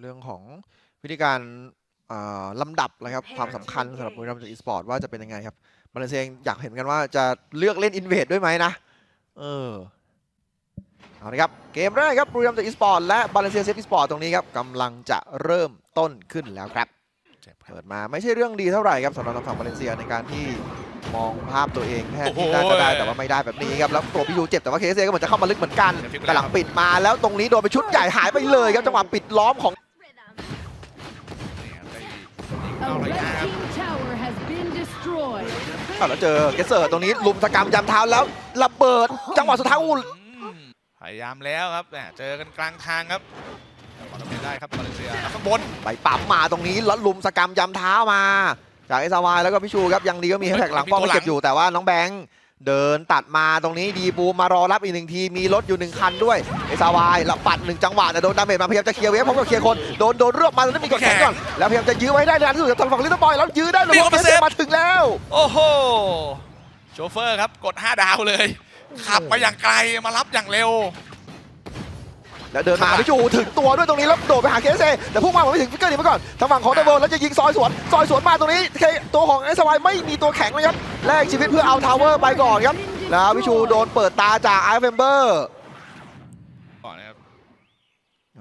เรื่องของวิธีการอ่าลำดับนะครับความสำคัญสำหรับบุรีรัมย์อีสปอร์ตว่าจะเป็นยังไงครับมาเลเซียอยากเห็นกันว่าจะเลือกเล่นอินเวดด้วยไหมนะเออเอาละครับเกมแรกครับบุรีรัมย์อีสปอร์ตและบาเลเซียเซฟอีสปอร์ตตรงนี้ครับกำลังจะเริ่มต้นขึ้นแล้วครับเจ็บครับเปิดมาไม่ใช่เรื่องดีเท่าไหร่ครับสำหรับทางฝั่งบาเลนเซียในการที่มองภาพตัวเองแค่ที่โอ้น่าโหจะได้แต่ว่าไม่ได้แบบนี้ครับแล้วตัวพี่ยูเจ็บแต่ว่าเคสเก็เหมือนจะเข้ามาลึกเหมือนกันแต่หลังปิดมาแล้วตรงนี้โดนไปชุดใหญ่หายไปเลยครับจังหวะปิดล้อมของ เข้าระ red ยะครับ team tower has been destroyed. อ้าวแล้วเจอเกสเซอร์ตรงนี้ลุมสกรรมยำเท้าแล้วระเบิดจังหวะสุดท้ายอู้อืมพยายามแล้วครับแหมเจอกันกลางทางครับบอลไม่ได้ครับมาเลเซียข้างบนไปปั๊มมาตรงนี้แล้วลุมสกรรมยำเท้ามา จากเอสวายแล้วก็พี่ชูครับยังดีก็มีแฮชแท็กหลังป้อมไม่เก็บอยู่แต่ว่าน้องแบงค์ เดินตัดมาตรงนี้ดีบูมมารอรับอีกหนึ่งที มีรถอยู่หนึ่งคันด้วยเอสวายแล้วปัดหนึ่งจังหวะแต่โดนดาเมจมาพยายามจะเคลียร์เวฟพร้อมกับเคลียร์คนโดนโดนเรือกมาตรงนี้มีกดแขนก่อนแล้วพยายามจะยื้อไว้ให้ได้ในอันที่สุดจากทางฝั่งลิตเติ้ลบอยแล้วยื้อได้เลยเพราะเกสเซมาถึงแล้ว โอ้โหโชเฟอร์ครับกด 5 ดาวเลย ขับมาอย่างไกลมารับอย่างเร็ว แล้วเดินมาหาพี่จูถึงตัวด้วยตรงนี้แล้วโดดไปหาเคสเซแต่พุ่งมาผมไม่ถึงฟิกเกอร์หนีไปก่อนทางฝั่งของเดอะเวิร์ลแล้วจะยิงซอยสวนซอยสวนมาตรงนี้เคตัวของเอสวายไม่มีตัวแข็งเลยครับแลกชีวิตเพื่อเอาทาวเวอร์ไปก่อนครับแล้วพี่ชูโดนเปิดตาจากไอเฟมเบอร์ก่อนนะครับ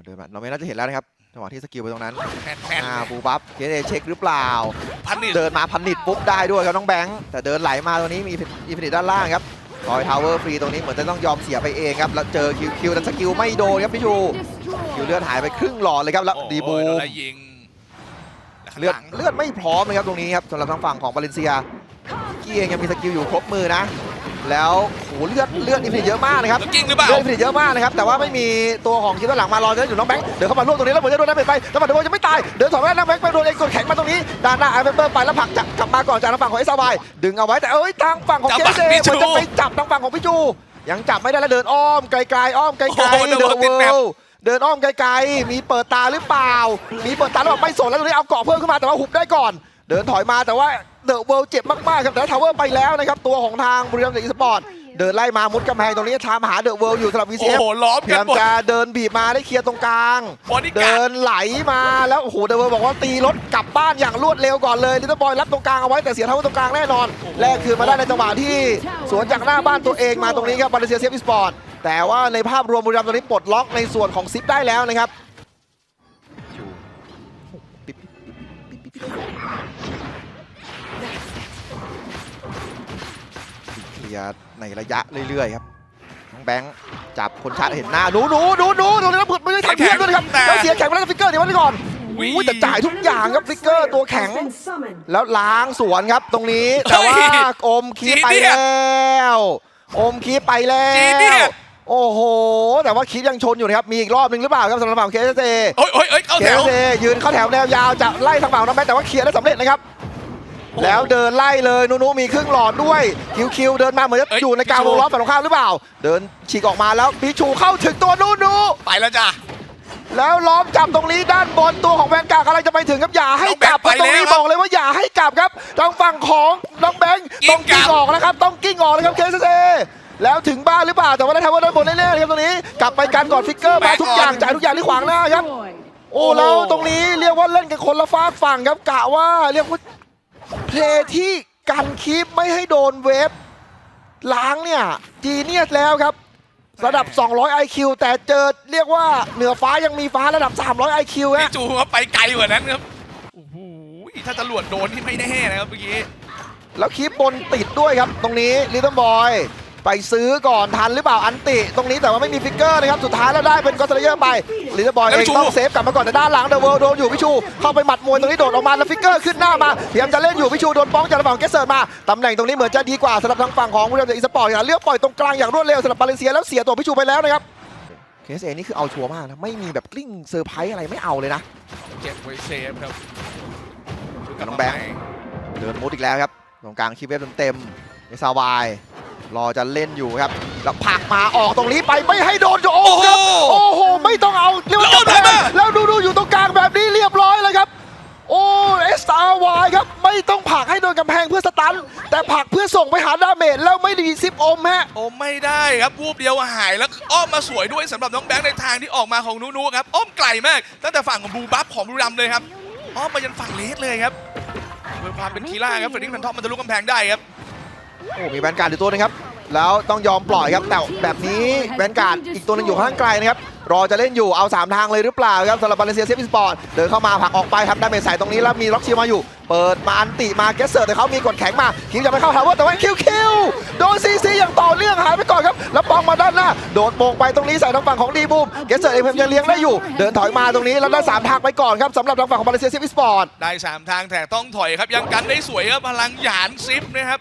เดินมาเราไม่น่าจะเห็นแล้วนะครับจังหวะที่สกิลไปตรงนั้นแมนแมนอ่าบูบัฟเคสเอเช็คหรือเปล่าพันนิดเดินมาพันนิดปุ๊บได้ด้วยครับน้องแบงค์แต่เดินไหลมาตรงนี้มีอินฟินิตด้านล่างครับ ซอยทาวเวอร์ฟรีตรงนี้เหมือนจะต้องยอมเสียไปเองครับ แล้วเจอคิวคิวแต่สกิลไม่โดนครับพี่ชู คิว Destroyed. เลือดหายไปครึ่งหลอดเลยครับ แล้วโอ้โหดีบูโดนมไล่ยิงแล้วข้างเลือดหลังเลือดไม่พร้อมเลยครับตรงนี้ครับสำหรับทางฝั่งของบาเลนเซียกี้เองยังมีสกิลอยู่ครบมือนะ แล้วโหเลือดเลือดอินฟินิตเยอะมากนะครับแล้วกิ้งหรือเปล่า เลือดอินฟินิตเยอะมากนะครับแต่ว่าไม่มีตัวของคิวด้านหลังมารอเดินอยู่น้องแบงค์เดินเข้ามาร่วมตรงนี้แล้วเหมือนจะโดนน้ำเบ็ดไปแต่ว่าเดวจะไม่ตายเดินสองแรกน้องแบงค์ไปโดนเองกดแข็งมาตรงนี้ด้านหน้าไอเฟเบอร์ไปแล้วผลักจับกลับมาก่อนจากทางฝั่งของเอสวายดึงเอาไว้แต่เอ้ยทางฝั่งของเคเซเหมือนจะไปจับทางฝั่งของพี่จู ยังจับไม่ได้แล้วเดินอ้อมไกลๆอ้อมไกลๆโอ้โหเดินเดินเวิติดแมป ลด์เดินอ้อมไกลๆมีเปิดตาหรือเปล่า มีเปิดตาแล้วบอกไม่สนแล้วตรงนี้เอาเกาะเพิ่มขึ้นมาแต่ว่าหุบได้ก่อน เดินถอยมาแต่ว่า เดอะเวิลด์เจ็บมากๆครับแต่ทาวเวอร์ไปแล้วนะครับตัวของทางบริษัทอีสปอร์ตเดินไล่มามุดกำแพงตรงนี้ทามหาเดอะเวิลด์อยู่สำหรับโอ้ VCF โหล้อมพยากัยานมหมด จะเดินบีบมาได้เคลียร์ตรงกลาง บอดี้เดิการ์ดนไหลมาแล้วโอ้โหเดอะเวิลด์บอกว่าตีรถกลับบ้านอย่างรวดเร็วก่อนเลยลิตเติ้ลบอยรับตรงกลางเอาไว้แต่เสียทาวเวอร์ตรงกลางแน่นอนแลกคืนมาได้ในจังหวะที่สวนจากหน้าบ้านตัวเองมาตรงนี้ครับบาเลเซียเซฟอีสปอร์ตแต่ว่าในภาพรวมบุรีรัมย์ตอนนี้ปลดล็อกในส่วนของซิปได้แล้วนะครับ ลียร์ในระยะเรื่อยๆครับน้องแบงค์จับคนชาติเห็นหน้าหนูหนูหนูหนูตรงนี้แล้วผุดไม่ได้ทำเพื่อนด้วยครับแล้วเสียแข็งไปแล้วฟิกเกอร์เดี๋ยวไว้ก่อนอุ้ยแต่จ่ายทุกอย่างครับฟิกเกอร์ตัวแข็ง แล้วล้างสวนครับตรงนี้แต่ว่าอมคีไปแล้วอมคีไปแล้วโอ้โห แต่ว่าคียังชนอยู่นะครับ มีอีกรอบหนึ่งหรือเปล่าครับสำหรับฝั่งเคสเซโอ้ยโอ้ยเข้าเคแถสวเซยืนเข้าแถวแนวยาวจะไล่ทางฝั่งน้องแม่แต่ว่าเคลียร์ได้สำเร็จนะครับ แล้วเดินไล่เลยนูนูมีครึ่งหลอดด้วยคิวคิวเดินมาเหมือนจะเอ้ยอยู่ในกลางพี่วชูงล้อมฝั่งตรงข้ามหรือเปล่า เดินฉีกออกมาแล้วพิชูเข้าถึงตัวนูนูไปแล้วจ้ะแล้วล้อมจับตรงนี้ด้านบนตัวของแวนการ์ดกำลังจะไปถึงครับอย่าให้กลับน้องแบงค์ไปตรงนี้แล้วบอกเลยว่าอย่าให้กลับครับทางฝั่งของน้องแบงค์กิ้ต้องงกลักิ้งบออกแล้วครับต้องกิ้งออกเลยครับเคสเซแล้วถึงบ้านหรือเปล่าแต่ว่าได้ทำว่าด้านบนแน่ๆเลยครับตรงนี้ กลับไปกันก่อนฟิกเกอร์มาทุกอย่างจ่ายทุกอย่างที่ขวางหน้าครับ Destroyed. โอ้แล้วตรงนี้เรียกว่าเล่นกันคนละฟากฝั่งครับกะว่าเรียกว่า เพลย์ที่กันคีปไม่ให้โดนเวฟล้างเนี่ย จีเนียสแล้วครับ ระดับ 200 IQ แต่เจอเรียกว่าเหนือฟ้ายังมีฟ้าระดับ 300 IQ ฮะ พี่จูเขาไปไกลกว่านั้นครับโอ้โหถ้าจรวดโดนที่ไม่แน่นะครับเมื่อกี้ แล้วคีบบนติดด้วยครับ ตรงนี้ลิตเติ้ลบอย ไปซื้อก่อนทันหรือเปล่าอันติ ตรงนี้แต่ว่าไม่มีฟิกเกอร์นะครับสุดท้ายแล้วได้เป็นกอสเลเยอร์ไปลิตเติ้ลบอยเองต้องเซฟกลับมาก่อนแต่ด้านหลังเดอะเวิลด์โดนอยู่พิชูเข้าไปหมัดมวยตรงนี้โดดออกมาแล้วฟิกเกอร์ขึ้นหน้ามาพยายามจะเล่นอยู่พิชูโดนป้องจากฝั่งเกสเซิร์ตมาตำแหน่งตรงนี้เหมือนจะดีกว่าสำหรับทางฝั่งของวิลเลียมอีสปอร์ตเลือกปล่อยตรงกลางอย่างรวดเร็วสำหรับบาเลนเซียแล้วเสียตัวพิชูไปแล้วนะครับเคสเอนี่คือเอาชัวร์มากนะไม่มีแบบกลิ้งเซอร์ไพรส์อะไรไม่เอาเลยนะเก็บไว้เซฟครับน้องแบงค์เดินมุดอีกแล้วครับตรงกลางคีเวฟเต็มๆเอซาวาย รอจะเล่นอยู่ครับ แล้วผลักมาออกตรงนี้ไปไม่ให้โดนโอ้โอ้โหโหครับโอ้โห ไม่ต้องเอาเรียกว่าโดนกำแพงเลยนะแล้วดูดูอยู่ตรงกลางแบบนี้เรียบร้อยเลยครับ โอ้เอสตาวายครับ ไม่ต้องผลักให้โดนกำแพงเพื่อสตัน แต่ผลักเพื่อส่งไปหาดาเมตแล้วไม่ได้มีซิปอมฮะ โอ้ไม่ได้ครับวูบเดียวหายแล้วอ้อมมาสวยด้วยสำหรับน้องแบงค์ในทางที่ออกมาของนูนูครับอ้อมไกลมากตั้งแต่ฝั่งของบูบัฟของบุรีรัมย์เลยครับอ้อมไปยันฝั่งเลสเลยครับด้วยความเป็นคีล่าครับเฟรดดิ้งแฟนทอมมันทะลุกำแพงได้ครับ โอ้มีแวนการ์ดอยู่ตัวหนึงครับ แล้วต้องยอมปล่อยครับ แต่แบบนี้แวนการ์ดอีกตัวหนึงอยู่ข้างไกลนะครับ รอจะเล่นอยู่ เอา 3 ทางเลยหรือเปล่าครับสำหรับบาเลเซียเซฟสปอร์ต เดินเข้ามาผักออกไปครับไดาเมจใส่ตรงนี้แล้วมีล็อกชิลมาอยู่ เปิดมาอันติมาเกสเซอร์แต่เขามีกดแข็งมา คิวจะไปเข้าทาวเวอร์แต่ว่าคิวคิวโดนซีซีอย่างต่อเนื่องหายไปก่อนครับ แล้วปองมาด้านหน้า โดดโมงไปตรงนี้ใส่ทางฝั่งของดีบูมเกสเซอร์เองพยายามเลี้ยงได้อยู่ เดินถอยมาตรงนี้แล้วได้สามทางไปก่อนครับสำหรับทางฝั่งของบาเลเซียเซฟสปอร์ตได้สามทางแต่ต้องถอยครับยังกันได้สวยครับพลังหยานซิปนะครับ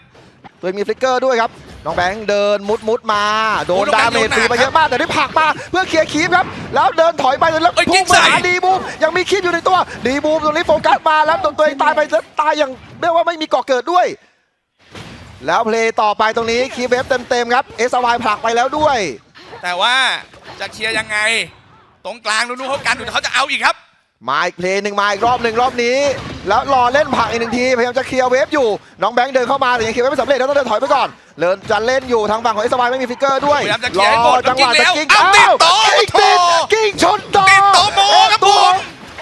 ตัวเองมีฟลิกเกอร์ด้วยครับ น้องแบงค์เดินมุดมุดมา โดนโอ้น้องแบดางค์เมจโดนหนักฟรีไปเยอะมาก แต่ได้ผลักมาเพื่อเคลียร์คีปครับ แล้วเดินถอยไปแล้วเอ้ยพุ่งกิ๊กใส่มาหาดีบูมยังมีคีปอยู่ในตัว ดีบูมตรงนี้โฟกัสมาแล้วตัวเองตายไปแล้วตายอย่างเรียกว่าไม่มีก่อเกิดด้วย แล้วเพลย์ต่อไปตรงนี้คีเวฟเต็มๆครับเอสวายผลักไปแล้วด้วย แต่ว่าจะเคลียร์ยังไง ตรงกลางนูนูเขากันอยู่แต่เขาจะเอาอีกครับมาอีกเพลย์หนึ่งมาอีกรอบหนึ่งรอบนี้ แล้วรอเล่นผลักอีกหนึ่งทีพยายามจะเคลียร์เวฟอยู่น้องแบงค์เดินเข้ามาแต่ยังเคลียร์เวฟไม่สำเร็จแล้วต้องเดินถอยไปก่อนเดินจะเล่นอยู่ทางฝั่งของเอสวายไม่มีฟิกเกอร์ด้วยพยายามจะเคลียร์ให้หมดจังหวะแล้วจะกิ้กิ้งงแล้วเอาติดต่อกิ้งติดโอ้โหกิ้งชนต่อติดต่อโมครับผม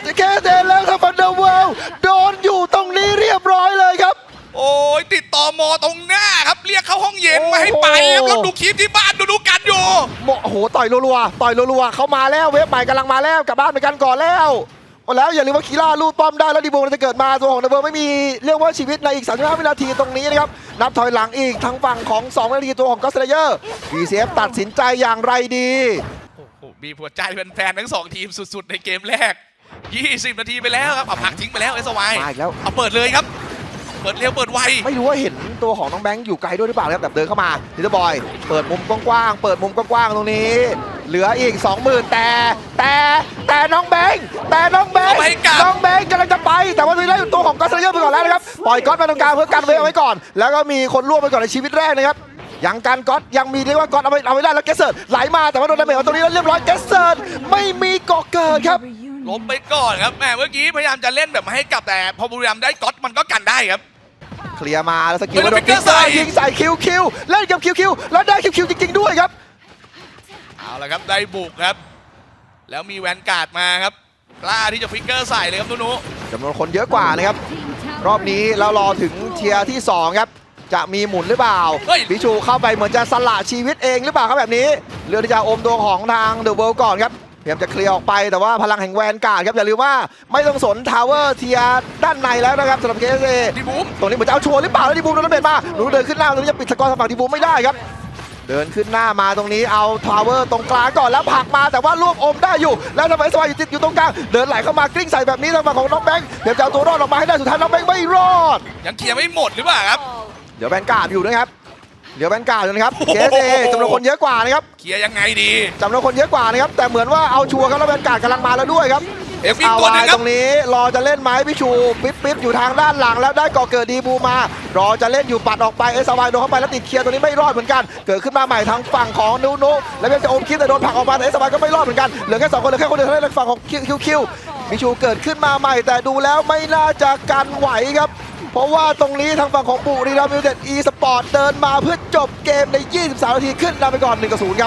จะแก้เดนแล้วทางฝั่งเดอะเวิลด์โดนอยู่ตรงนี้เรียบร้อยเลยครับ โอ้ยติดต่อมอตรงหน้าครับเรียกเข้าห้องเย็นโอ้โหมาให้ไปครับแล้วดูคลิปที่บ้านดูดูกันอยู่โมโอ้โหต่อยรัวๆต่อยรัวๆเขามาแล้วเวฟใหม่กำลังมาแล้วกลับบ้านไปกันก่อนแล้ว แล้วอย่าลืมว่าคีล่าลูดป้อมได้แล้วดีโบมันจะเกิดมาตัวของเดอะเวิลด์ไม่มีเรียกว่าชีวิตในอีก 35 วินาทีตรงนี้นะครับ นับถอยหลังอีกทางฝั่งของ2วินาทีตัวของก็อสเลเยอร์ BCF ตัดสินใจอย่างไรดีโอ้โหมีหัวใจเป็นแฟนๆทั้งสองทีมสุด ๆ ในเกมแรก 20 นาทีไปแล้วครับเอาผักทิ้งไปแล้วเอสวายมาอีกแล้วเอาเปิดเลยครับเปิดเร็วเปิดไวไม่รู้ว่าเห็นตัวของน้องแบงค์อยู่ไกลด้วยหรือเปล่านะครับแบบเดินเข้ามาลิตเติ้ลบอย เปิดมุมกว้างๆเปิดมุมกว้างๆตรงนี้ เหลืออีก 20,000 แต่ แต่แต่น้องแบงค์แต่น้องแบงค์เอาไปกลับน้องแบงค์กำลังจะไป แต่ว่าตอนนี้ได้ตัวของก็อตเซเลเยอร์ไปก่อนแล้วนะครับปล่อยก๊อตมาตรงกลางเพื่อกันเวฟเอาไว้ก่อน แล้วก็มีคนร่วมไปก่อนในชีวิตแรกนะครับยังกันก๊อตยังมีเรียกว่าก๊อตเอาไว้เอาไว้ได้แล้วเกสเซิร์ดไหลมาแต่ว่าโดนดาเมจเอาตรงนี้แล้วเรียบร้อยเกสเซิร์ดไม่มีเกาะเกิดครับล้มไปก่อนครับแหมเมื่อกี้พยายามจะเล่นแบบไม่ให้กลับแต่พอบุรีรัมย์ได้ก๊อตมันก็กันได้ครับ เคลียร์มาแล้วสกิลเฮ้ยโดแล้วนฟิพิกกเกเกออร์ร์ใส่ยิงใส่คิวคิวเล่นกับคิวคิวแล้วได้คิวคิวจริง ๆ ด้วยครับ เอาละครับได้บุกครับ แล้วมีแวนการ์ดมาครับกล้าที่จะฟิกเกอร์ใส่เลยครับนุนุจำนวนคนเยอะกว่านะครับ รอบนี้เรารอถึงเทียร์ที่ 2 ครับ จะมีหมุนหรือเปล่าเฮ้ยพิชูเข้าไปเหมือนจะสละชีวิตเองหรือเปล่าครับแบบนี้ เรือที่จะอมตัวของทางเดอะเวิลด์ก่อนครับ พยายามจะเคลียร์ออกไปแต่ว่าพลังแห่งแวนการ์ดครับอย่าลืมว่าไม่ต้องสนทาวเวอร์เทียร์ด้านในแล้วนะครับสำหรับเคสเอดีบูมตรงนี้เหมือนจะเอาชัวร์หรือเปล่าแล้วดีบูมโดนระเบิดมาหนูเดินขึ้นหน้าตรงนี้จะปิดสกอร์ทางฝั่งดีบูมไม่ได้ครับ เดินขึ้นหน้ามาตรงนี้เอาทาวเวอร์ตรงกลางก่อนแล้วผลักมาแต่ว่ารวบอมได้อยู่ แล้วทำไมสวายอยู่ติดอยู่ตรงกลางเดินไหลเข้ามากลิ้งใส่แบบนี้ทางฝั่งของน้องแบงค์เดี๋ยวจะเอาตัวรอดออกมาให้ได้สุดท้ายน้องแบงค์ไม่รอด ยังเคลียร์ไม่หมดหรือเปล่าครับ เดี๋ยวแบนการ์ดอยู่นะครับ เดี๋ยวแบนการ์ดอยู่นะครับโอ้โหเคสเอจำนวนคนเยอะกว่านะครับเคลียร์ยังไงดีจำนวนคนเยอะกว่านะครับแต่เหมือนว่าเอาชัวร์ครับแล้วแบนการ์ดกำลังมาแล้วด้วยครับเอฟอีกตัวหนึง SRY คตรับรงนี้ รอจะเล่นไหมพี่ชูปิ๊บปิ๊บอยู่ทางด้านหลังแล้วได้ก่อเกิดดีบูมา รอจะเล่นอยู่ปัดออกไปเอสวายโดนเข้าไปแล้วติดเคลียร์ตัวนี้ไม่รอดเหมือนกัน เกิดขึ้นมาใหม่ทางฝั่งของนูนูแล้วพยายามจะอมคิดแต่โดนผลักออกมาแต่เอสวายก็ไม่รอดเหมือนกันเหลือแค่สองคนเหลือแค่คนเดียวเท่านั้นทางฝั่งของคิวคิวคิวพี่ชูเกิดขึ้นมาใหม่แต่ดูแล้วไม่น่าจะกันไหวครับ เพราะว่าตรงนี้ทางฝั่งของบุรีรัมย์ยูเนเต็ดอีสปอร์ตเดินมาเพื่อจบเกมใน 23 นาทีขึ้นนำไปก่อน1-0ครับ